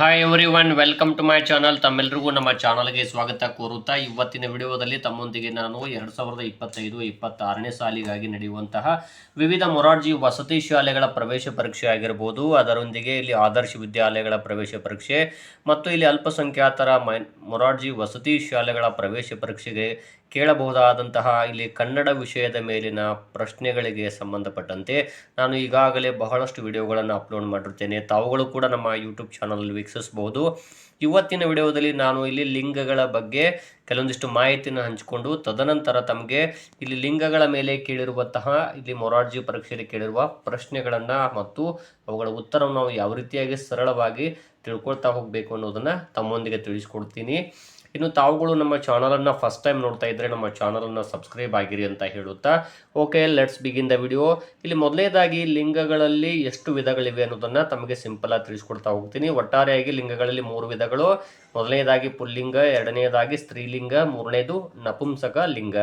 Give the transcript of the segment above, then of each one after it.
Hi everyone welcome to my channel ತಮ್ಮೆಲ್ಲರಿಗೂ ನಮ್ಮ ಚಾನಲ್ಗೆ ಸ್ವಾಗತ ಕೋರುತ್ತಾ, ಇವತ್ತಿನ ವಿಡಿಯೋದಲ್ಲಿ ತಮ್ಮೊಂದಿಗೆ ನಾನು ಎರಡು ಸಾವಿರದ ಇಪ್ಪತ್ತೈದು, ಇಪ್ಪತ್ತಾರನೇ ಸಾಲಿಗಾಗಿ ನಡೆಯುವಂತಹ ವಿವಿಧ ಮೊರಾರ್ಜಿ ವಸತಿ ಶಾಲೆಗಳ ಪ್ರವೇಶ ಪರೀಕ್ಷೆ ಆಗಿರ್ಬೋದು. ಅದರೊಂದಿಗೆ ಇಲ್ಲಿ ಆದರ್ಶ ವಿದ್ಯಾಲಯಗಳ ಪ್ರವೇಶ ಪರೀಕ್ಷೆ ಮತ್ತು ಇಲ್ಲಿ ಅಲ್ಪಸಂಖ್ಯಾತರ ಮೊರಾರ್ಜಿ ವಸತಿ ಶಾಲೆಗಳ ಪ್ರವೇಶ ಪರೀಕ್ಷೆಗೆ ಕೇಳಬಹುದಾದಂತಹ ಇಲ್ಲಿ ಕನ್ನಡ ವಿಷಯದ ಮೇಲಿನ ಪ್ರಶ್ನೆಗಳಿಗೆ ಸಂಬಂಧಪಟ್ಟಂತೆ ನಾನು ಈಗಾಗಲೇ ಬಹಳಷ್ಟು ವಿಡಿಯೋಗಳನ್ನು ಅಪ್ಲೋಡ್ ಮಾಡಿರ್ತೇನೆ ತಾವುಗಳು ಕೂಡ ನಮ್ಮ ಯೂಟ್ಯೂಬ್ ಚಾನಲ್ ವೀಕ್ಷಿಸಬಹುದು. ಇವತ್ತಿನ ವಿಡಿಯೋದಲ್ಲಿ ನಾನು ಇಲ್ಲಿ ಲಿಂಗಗಳ ಬಗ್ಗೆ ಕೆಲವೊಂದಿಷ್ಟು ಮಾಹಿತಿಯನ್ನು ಹಂಚಿಕೊಂಡು, ತದನಂತರ ತಮಗೆ ಇಲ್ಲಿ ಲಿಂಗಗಳ ಮೇಲೆ ಕೇಳಿರುವಂತಹ ಇಲ್ಲಿ ಮೊರಾರ್ಜಿ ಪರೀಕ್ಷೆಯಲ್ಲಿ ಕೇಳಿರುವ ಪ್ರಶ್ನೆಗಳನ್ನು ಮತ್ತು ಅವುಗಳ ಉತ್ತರವನ್ನು ನಾವು ಯಾವ ರೀತಿಯಾಗಿ ಸರಳವಾಗಿ ತಿಳ್ಕೊಳ್ತಾ ಹೋಗಬೇಕು ಅನ್ನೋದನ್ನು ತಮ್ಮೊಂದಿಗೆ ತಿಳಿಸ್ಕೊಡ್ತೀನಿ. ಇನ್ನು ತಾವುಗಳು ನಮ್ಮ ಚಾನಲನ್ನು ಫಸ್ಟ್ ಟೈಮ್ ನೋಡ್ತಾ ಇದ್ದರೆ ನಮ್ಮ ಚಾನಲನ್ನು ಸಬ್ಸ್ಕ್ರೈಬ್ ಆಗಿರಿ ಅಂತ ಹೇಳುತ್ತಾ. Okay let's begin the video ಇಲ್ಲಿ ಮೊದಲನೇದಾಗಿ ಲಿಂಗಗಳಲ್ಲಿ ಎಷ್ಟು ವಿಧಗಳಿವೆ ಅನ್ನೋದನ್ನು ತಮಗೆ ಸಿಂಪಲ್ ಆಗಿ ತಿಳಿಸ್ಕೊಡ್ತಾ ಹೋಗ್ತೀನಿ. ಒಟ್ಟಾರೆಯಾಗಿ ಲಿಂಗಗಳಲ್ಲಿ ಮೂರು ವಿಧಗಳು. ಮೊದಲನೇದಾಗಿ ಪುಲ್ಲಿಂಗ, ಎರಡನೇದಾಗಿ ಸ್ತ್ರೀಲಿಂಗ, ಮೂರನೇದು ನಪುಂಸಕ ಲಿಂಗ.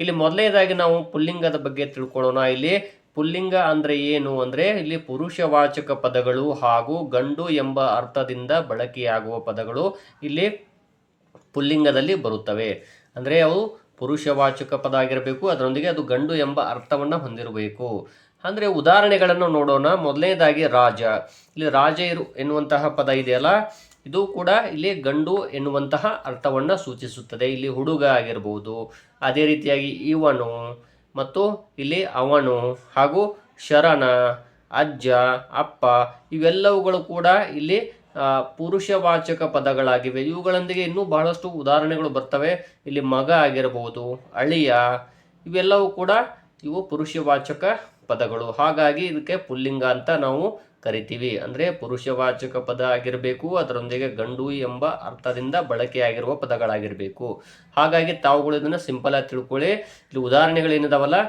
ಇಲ್ಲಿ ಮೊದಲನೇದಾಗಿ ನಾವು ಪುಲ್ಲಿಂಗದ ಬಗ್ಗೆ ತಿಳ್ಕೊಳ್ಳೋಣ. ಇಲ್ಲಿ ಪುಲ್ಲಿಂಗ ಅಂದ್ರೆ ಏನು ಅಂದ್ರೆ ಇಲ್ಲಿ ಪುರುಷವಾಚಕ ಪದಗಳು ಹಾಗೂ ಗಂಡು ಎಂಬ ಅರ್ಥದಿಂದ ಬಳಕೆಯಾಗುವ ಪದಗಳು. ಇಲ್ಲಿ ಪುಲ್ಲಿಂಗದಲ್ಲಿ ಬರುತ್ತವೆ. ಅಂದರೆ ಅವು ಪುರುಷವಾಚಕ ಪದ ಆಗಿರಬೇಕು, ಅದರೊಂದಿಗೆ ಅದು ಗಂಡು ಎಂಬ ಅರ್ಥವನ್ನು ಹೊಂದಿರಬೇಕು. ಅಂದರೆ ಉದಾಹರಣೆಗಳನ್ನು ನೋಡೋಣ. ಮೊದಲನೇದಾಗಿ ರಾಜ. ಇಲ್ಲಿ ರಾಜ ಇರು ಎನ್ನುವಂತಹ ಪದ ಇದೆಯಲ್ಲ? ಇದು ಕೂಡ ಇಲ್ಲಿ ಗಂಡು ಎನ್ನುವಂತಹ ಅರ್ಥವನ್ನು ಸೂಚಿಸುತ್ತದೆ. ಇಲ್ಲಿ ಹುಡುಗ ಆಗಿರ್ಬೋದು, ಅದೇ ರೀತಿಯಾಗಿ ಇವನು, ಮತ್ತು ಇಲ್ಲಿ ಅವನು, ಹಾಗೂ ಶರಣ, ಅಜ್ಜ, ಅಪ್ಪ, ಇವೆಲ್ಲವುಗಳು ಕೂಡ ಇಲ್ಲಿ ಪುರುಷವಾಚಕ ಪದಗಳಾಗಿವೆ. ಇವುಗಳೊಂದಿಗೆ ಇನ್ನೂ ಬಹಳಷ್ಟು ಉದಾಹರಣೆಗಳು ಬರ್ತವೆ. ಇಲ್ಲಿ ಮಗ ಆಗಿರಬಹುದು, ಅಳಿಯ, ಇವೆಲ್ಲವೂ ಕೂಡ ಇವು ಪುರುಷವಾಚಕ ಪದಗಳು. ಹಾಗಾಗಿ ಇದಕ್ಕೆ ಪುಲ್ಲಿಂಗ ಅಂತ ನಾವು ಕರಿತೀವಿ. ಅಂದರೆ ಪುರುಷವಾಚಕ ಪದ ಆಗಿರಬೇಕು, ಅದರೊಂದಿಗೆ ಗಂಡು ಎಂಬ ಅರ್ಥದಿಂದ ಬಳಕೆಯಾಗಿರುವ ಪದಗಳಾಗಿರಬೇಕು. ಹಾಗಾಗಿ ತಾವುಗಳು ಇದನ್ನು ಸಿಂಪಲ್ ಆಗಿ ತಿಳ್ಕೊಳ್ಳಿ. ಇಲ್ಲಿ ಉದಾಹರಣೆಗಳೇನಿದಾವಲ್ಲ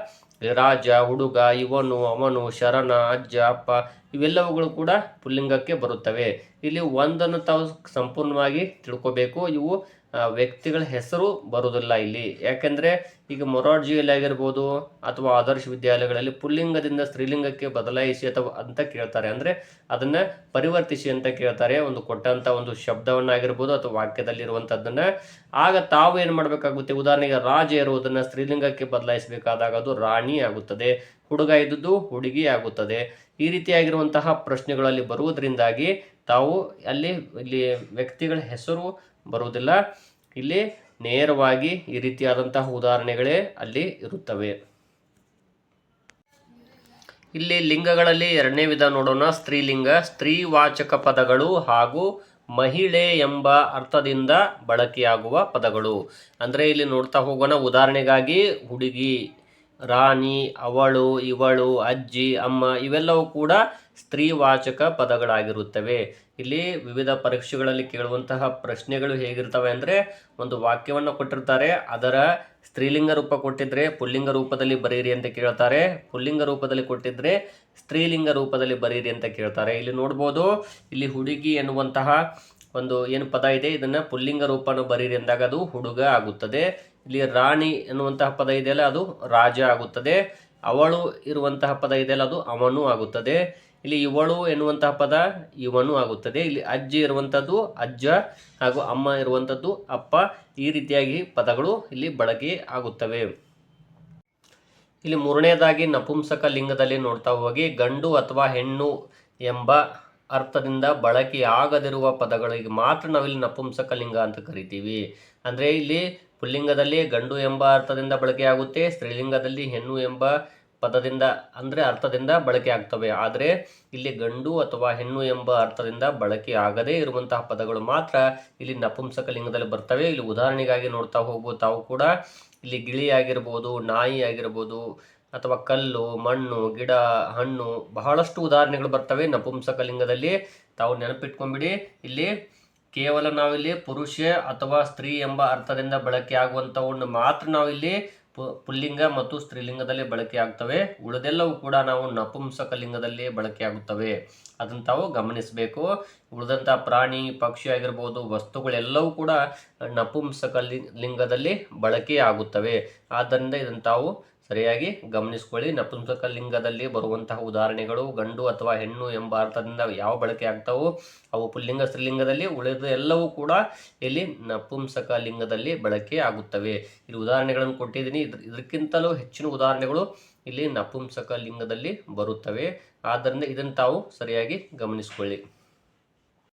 ರಾಜ, ಹುಡುಗ, ಇವನು, ಅವನು, ಶರಣ, ಅಜ್ಜ, ಅಪ್ಪ ಇವೆಲ್ಲವುಗಳು ಕೂಡ ಪುಲ್ಲಿಂಗಕ್ಕೆ ಬರುತ್ತವೆ. ಇಲ್ಲಿ ಒಂದನ್ನು ತಾವು ಸಂಪೂರ್ಣವಾಗಿ ತಿಳ್ಕೋಬೇಕು. ಇವು ವ್ಯಕ್ತಿಗಳ ಹೆಸರು ಬರುವುದಿಲ್ಲ ಇಲ್ಲಿ. ಯಾಕೆಂದರೆ ಈಗ ಮೊರಾರ್ಜಿಯಲ್ಲಿ ಆಗಿರ್ಬೋದು ಅಥವಾ ಆದರ್ಶ ವಿದ್ಯಾಲಯಗಳಲ್ಲಿ ಪುಲ್ಲಿಂಗದಿಂದ ಸ್ತ್ರೀಲಿಂಗಕ್ಕೆ ಬದಲಾಯಿಸಿ ಅಥವಾ ಅಂತ ಕೇಳ್ತಾರೆ. ಅಂದರೆ ಅದನ್ನು ಪರಿವರ್ತಿಸಿ ಅಂತ ಕೇಳ್ತಾರೆ. ಒಂದು ಕೊಟ್ಟಂಥ ಒಂದು ಶಬ್ದವನ್ನಾಗಿರ್ಬೋದು ಅಥವಾ ವಾಕ್ಯದಲ್ಲಿರುವಂಥದ್ದನ್ನು ಆಗ ತಾವು ಏನು ಮಾಡಬೇಕಾಗುತ್ತೆ? ಉದಾಹರಣೆಗೆ ರಾಜ ಇರುವುದನ್ನು ಸ್ತ್ರೀಲಿಂಗಕ್ಕೆ ಬದಲಾಯಿಸಬೇಕಾದಾಗ ಅದು ರಾಣಿ ಆಗುತ್ತದೆ, ಹುಡುಗ ಇದ್ದುದು ಹುಡುಗಿ ಆಗುತ್ತದೆ. ಈ ರೀತಿಯಾಗಿರುವಂತಹ ಪ್ರಶ್ನೆಗಳಲ್ಲಿ ಬರುವುದರಿಂದಾಗಿ ತಾವು ಅಲ್ಲಿ, ಇಲ್ಲಿ ವ್ಯಕ್ತಿಗಳ ಹೆಸರು ಬರುವುದಿಲ್ಲ. ಇಲ್ಲಿ ನೇರವಾಗಿ ಈ ರೀತಿಯಾದಂತಹ ಉದಾಹರಣೆಗಳೇ ಅಲ್ಲಿ ಇರುತ್ತವೆ. ಇಲ್ಲಿ ಲಿಂಗಗಳಲ್ಲಿ ಎರಡನೇ ವಿಧ ನೋಡೋಣ. ಸ್ತ್ರೀಲಿಂಗ, ಸ್ತ್ರೀವಾಚಕ ಪದಗಳು ಹಾಗೂ ಮಹಿಳೆ ಎಂಬ ಅರ್ಥದಿಂದ ಬಳಕೆಯಾಗುವ ಪದಗಳು. ಅಂದರೆ ಇಲ್ಲಿ ನೋಡ್ತಾ ಹೋಗೋಣ. ಉದಾಹರಣೆಗಾಗಿ ಹುಡುಗಿ ರಾಣಿ, ಅವಳು, ಇವಳು, ಅಜ್ಜಿ, ಅಮ್ಮ ಇವೆಲ್ಲವೂ ಕೂಡ ಸ್ತ್ರೀವಾಚಕ ಪದಗಳಾಗಿರುತ್ತವೆ. ಇಲ್ಲಿ ವಿವಿಧ ಪರೀಕ್ಷೆಗಳಲ್ಲಿ ಕೇಳುವಂತಹ ಪ್ರಶ್ನೆಗಳು ಹೇಗಿರ್ತವೆ ಅಂದರೆ ಒಂದು ವಾಕ್ಯವನ್ನು ಕೊಟ್ಟಿರ್ತಾರೆ, ಅದರ ಸ್ತ್ರೀಲಿಂಗ ರೂಪ ಕೊಟ್ಟಿದ್ರೆ ಪುಲ್ಲಿಂಗ ರೂಪದಲ್ಲಿ ಬರೀರಿ ಅಂತ ಕೇಳ್ತಾರೆ, ಪುಲ್ಲಿಂಗ ರೂಪದಲ್ಲಿ ಕೊಟ್ಟಿದ್ರೆ ಸ್ತ್ರೀಲಿಂಗ ರೂಪದಲ್ಲಿ ಬರೀರಿ ಅಂತ ಕೇಳ್ತಾರೆ. ಇಲ್ಲಿ ನೋಡ್ಬೋದು, ಇಲ್ಲಿ ಹುಡುಗಿ ಎನ್ನುವಂತಹ ಒಂದು ಏನು ಪದ ಇದೆ, ಇದನ್ನು ಪುಲ್ಲಿಂಗ ರೂಪನ ಬರೀರಿ ಅಂದಾಗ ಅದು ಹುಡುಗ ಆಗುತ್ತದೆ. ಇಲ್ಲಿ ರಾಣಿ ಎನ್ನುವಂತಹ ಪದ ಇದೆಯಲ್ಲ, ಅದು ರಾಜ ಆಗುತ್ತದೆ. ಅವಳು ಇರುವಂತಹ ಪದ ಇದೆಯಲ್ಲ, ಅದು ಅವನು ಆಗುತ್ತದೆ. ಇಲ್ಲಿ ಇವಳು ಎನ್ನುವಂತಹ ಪದ ಇವನು ಆಗುತ್ತದೆ. ಇಲ್ಲಿ ಅಜ್ಜಿ ಇರುವಂಥದ್ದು ಅಜ್ಜ ಹಾಗೂ ಅಮ್ಮ ಇರುವಂಥದ್ದು ಅಪ್ಪ. ಈ ರೀತಿಯಾಗಿ ಪದಗಳು ಇಲ್ಲಿ ಬಳಕೆ ಆಗುತ್ತವೆ. ಇಲ್ಲಿ ಮೂರನೇದಾಗಿ ನಪುಂಸಕ ಲಿಂಗದಲ್ಲಿ ನೋಡ್ತಾ ಹೋಗಿ, ಗಂಡು ಅಥವಾ ಹೆಣ್ಣು ಎಂಬ ಅರ್ಥದಿಂದ ಬಳಕೆಯಾಗದಿರುವ ಪದಗಳಿಗೆ ಮಾತ್ರ ನಾವಿಲ್ಲಿ ನಪುಂಸಕ ಲಿಂಗ ಅಂತ ಕರಿತೀವಿ. ಅಂದರೆ ಇಲ್ಲಿ ಪುಲ್ಲಿಂಗದಲ್ಲಿ ಗಂಡು ಎಂಬ ಅರ್ಥದಿಂದ ಬಳಕೆಯಾಗುತ್ತೆ, ಸ್ತ್ರೀಲಿಂಗದಲ್ಲಿ ಹೆಣ್ಣು ಎಂಬ ಪದದಿಂದ, ಅಂದರೆ ಅರ್ಥದಿಂದ ಬಳಕೆ ಆಗ್ತವೆ ಆದರೆ ಇಲ್ಲಿ ಗಂಡು ಅಥವಾ ಹೆಣ್ಣು ಎಂಬ ಅರ್ಥದಿಂದ ಬಳಕೆ ಆಗದೇ ಇರುವಂತಹ ಪದಗಳು ಮಾತ್ರ ಇಲ್ಲಿ ನಪುಂಸಕ ಲಿಂಗದಲ್ಲಿ ಬರ್ತವೆ. ಇಲ್ಲಿ ಉದಾಹರಣೆಗಾಗಿ ನೋಡ್ತಾ ಹೋಗುವ ತಾವು ಕೂಡ ಇಲ್ಲಿ ಗಿಳಿ ಆಗಿರ್ಬೋದು ನಾಯಿ ಆಗಿರ್ಬೋದು ಅಥವಾ ಕಲ್ಲು, ಮಣ್ಣು, ಗಿಡ, ಹಣ್ಣು, ಬಹಳಷ್ಟು ಉದಾಹರಣೆಗಳು ಬರ್ತವೆ ನಪುಂಸಕ ಲಿಂಗದಲ್ಲಿ. ತಾವು ನೆನಪಿಟ್ಕೊಂಬಿಡಿ, ಇಲ್ಲಿ ಕೇವಲ ನಾವಿಲ್ಲಿ ಪುರುಷ ಅಥವಾ ಸ್ತ್ರೀ ಎಂಬ ಅರ್ಥದಿಂದ ಬಳಕೆ ಆಗುವಂಥವನ್ನು ಮಾತ್ರ ನಾವಿಲ್ಲಿ ಪುಲ್ಲಿಂಗ ಮತ್ತು ಸ್ತ್ರೀಲಿಂಗದಲ್ಲಿ ಬಳಕೆ ಆಗ್ತವೆ. ಉಳಿದೆಲ್ಲವೂ ಕೂಡ ನಾವು ನಪುಂಸಕ ಲಿಂಗದಲ್ಲಿ ಬಳಕೆ ಆಗುತ್ತವೆ. ಅದನ್ನು ತಾವು ಗಮನಿಸಬೇಕು. ಉಳಿದಂಥ ಪ್ರಾಣಿ, ಪಕ್ಷಿ ಆಗಿರ್ಬೋದು, ವಸ್ತುಗಳೆಲ್ಲವೂ ಕೂಡ ನಪುಂಸಕ ಲಿಂಗದಲ್ಲಿ ಬಳಕೆ ಆಗುತ್ತವೆ ಆದ್ದರಿಂದ ಇದನ್ನು ತಾವು ಸರಿಯಾಗಿ ಗಮನಿಸ್ಕೊಳ್ಳಿ. ನಪುಂಸಕ ಲಿಂಗದಲ್ಲಿ ಬರುವಂತಹ ಉದಾಹರಣೆಗಳು ಗಂಡು ಅಥವಾ ಹೆಣ್ಣು ಎಂಬ ಅರ್ಥದಿಂದ ಯಾವ ಬಳಕೆ ಆಗ್ತಾವೋ ಅವು ಪುಲ್ಲಿಂಗ ಸ್ತ್ರೀಲಿಂಗದಲ್ಲಿ ಉಳಿದ ಎಲ್ಲವೂ ಕೂಡ ಇಲ್ಲಿ ನಪುಂಸಕ ಲಿಂಗದಲ್ಲಿ ಬಳಕೆ ಆಗುತ್ತವೆ. ಇಲ್ಲಿ ಉದಾಹರಣೆಗಳನ್ನು ಕೊಟ್ಟಿದ್ದೀನಿ. ಇದ್ರ ಇದಕ್ಕಿಂತಲೂ ಹೆಚ್ಚಿನ ಉದಾಹರಣೆಗಳು ಇಲ್ಲಿ ನಪುಂಸಕ ಲಿಂಗದಲ್ಲಿ ಬರುತ್ತವೆ. ಆದ್ದರಿಂದ ಇದನ್ನು ತಾವು ಸರಿಯಾಗಿ ಗಮನಿಸ್ಕೊಳ್ಳಿ.